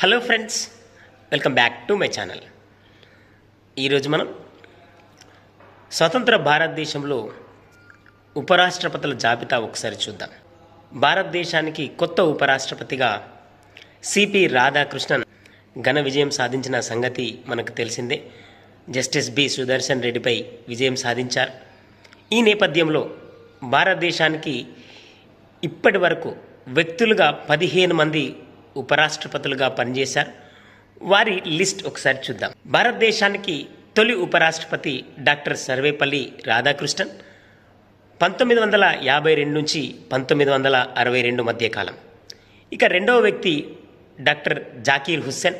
Hello friends welcome back to my channel ఈరోజు మనం స్వతంత్ర భారతదేశంలో ఉపరాష్ట్రపతుల జాబితా ఒకసారి చూద్దాం. భారతదేశానికి కొత్త ఉపరాష్ట్రపతిగా సిపి రాధాకృష్ణన్ ఘన విజయం సాధించిన సంగతి మనకు తెలిసిందే. జస్టిస్ బి సుదర్శన్ రెడ్డిపై విజయం సాధించారు. ఈ నేపథ్యంలో భారతదేశానికి ఇప్పటి వరకు వ్యక్తులుగా పదిహేను మంది ఉపరాష్ట్రపతులుగా పనిచేశారు. వారి లిస్ట్ ఒకసారి చూద్దాం. భారతదేశానికి తొలి ఉపరాష్ట్రపతి డాక్టర్ సర్వేపల్లి రాధాకృష్ణన్ పంతొమ్మిది వందల యాభై రెండు నుంచి పంతొమ్మిది వందల అరవై రెండు మధ్య కాలం. ఇక రెండవ వ్యక్తి డాక్టర్ జాకీర్ హుస్సేన్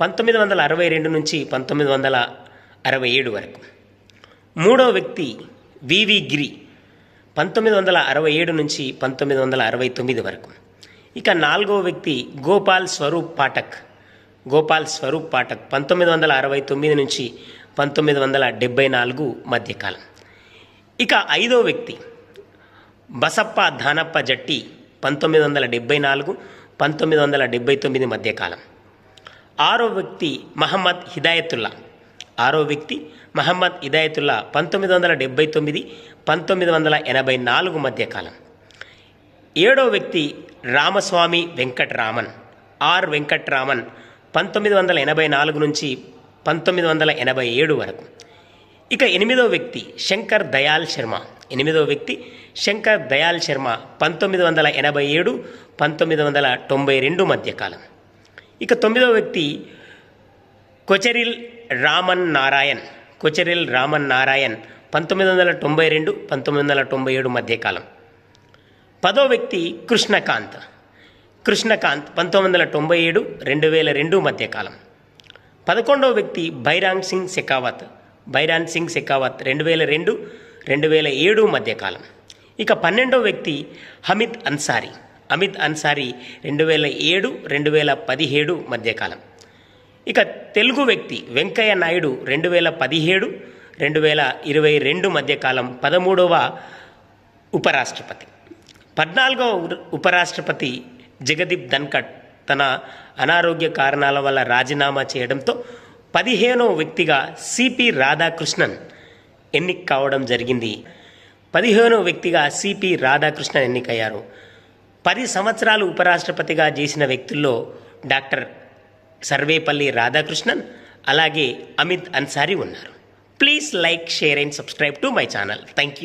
పంతొమ్మిది వందల అరవై రెండు నుంచి పంతొమ్మిది వందల అరవై ఏడు వరకు. మూడవ వ్యక్తి వివి గిరి పంతొమ్మిది వందల అరవై ఏడు నుంచి పంతొమ్మిది వందల అరవై తొమ్మిది వరకు. ఇక నాలుగో వ్యక్తి గోపాల్ స్వరూప్ పాఠక్. గోపాల్ స్వరూప్ పాఠక్ పంతొమ్మిది వందల అరవై తొమ్మిది నుంచి పంతొమ్మిది వందల డెబ్బై నాలుగు మధ్యకాలం. ఇక ఐదో వ్యక్తి బసప్ప ధానప్ప జట్టి పంతొమ్మిది వందల డెబ్బై నాలుగు పంతొమ్మిది వందల డెబ్బై తొమ్మిది మధ్యకాలం. ఆరో వ్యక్తి మహమ్మద్ హిదాయతుల్లా. ఆరో వ్యక్తి మహమ్మద్ హిదాయతుల్లా పంతొమ్మిది వందల డెబ్బై తొమ్మిది పంతొమ్మిది వందల ఎనభై నాలుగు మధ్యకాలం. ఏడో వ్యక్తి రామస్వామి వెంకట్రామన్ ఆర్ వెంకట్రామన్ పంతొమ్మిది వందల ఎనభై నాలుగు నుంచి పంతొమ్మిది వందల ఎనభై ఏడు వరకు. ఇక ఎనిమిదో వ్యక్తి శంకర్ దయాల్ శర్మ. ఎనిమిదో వ్యక్తి శంకర్ దయాల్ శర్మ పంతొమ్మిది వందల ఎనభై ఏడు పంతొమ్మిది వందల తొంభై రెండు మధ్యకాలం. ఇక తొమ్మిదో వ్యక్తి కొచెరిల్ రామన్ నారాయణ్ కొచెరిల్ రామన్ నారాయణ్ పంతొమ్మిది వందల తొంభై రెండు పంతొమ్మిది వందల తొంభై ఏడు మధ్యకాలం. పదో వ్యక్తి కృష్ణకాంత్. కృష్ణకాంత్ పంతొమ్మిది వందల తొంభై ఏడు రెండు వేల రెండు మధ్యకాలం. పదకొండవ వ్యక్తి బైరాంగ్ సింగ్ శెకావత్. బైరాన్ సింగ్ శెకావత్ రెండు వేల రెండు రెండు వేల ఏడు మధ్యకాలం. ఇక పన్నెండవ వ్యక్తి హమిద్ అన్సారీ. అమిత్ అన్సారీ రెండు వేల ఏడు రెండు వేల పదిహేడు మధ్యకాలం. ఇక తెలుగు వ్యక్తి వెంకయ్య నాయుడు రెండు వేల పదిహేడు రెండు వేల ఇరవై రెండు మధ్యకాలం పదమూడవ ఉపరాష్ట్రపతి. పద్నాలుగవ ఉపరాష్ట్రపతి జగదీప్ ధన్కడ్ తన అనారోగ్య కారణాల వల్ల రాజీనామా చేయడంతో పదిహేనవ వ్యక్తిగా సిపి రాధాకృష్ణన్ ఎన్నిక కావడం జరిగింది. పదిహేనవ వ్యక్తిగా సిపి రాధాకృష్ణన్ ఎన్నికయ్యారు. పది సంవత్సరాలు ఉపరాష్ట్రపతిగా చేసిన వ్యక్తుల్లో డాక్టర్ సర్వేపల్లి రాధాకృష్ణన్ అలాగే అమిత్ అన్సారీ ఉన్నారు. Please like share and subscribe to my channel. Thank you.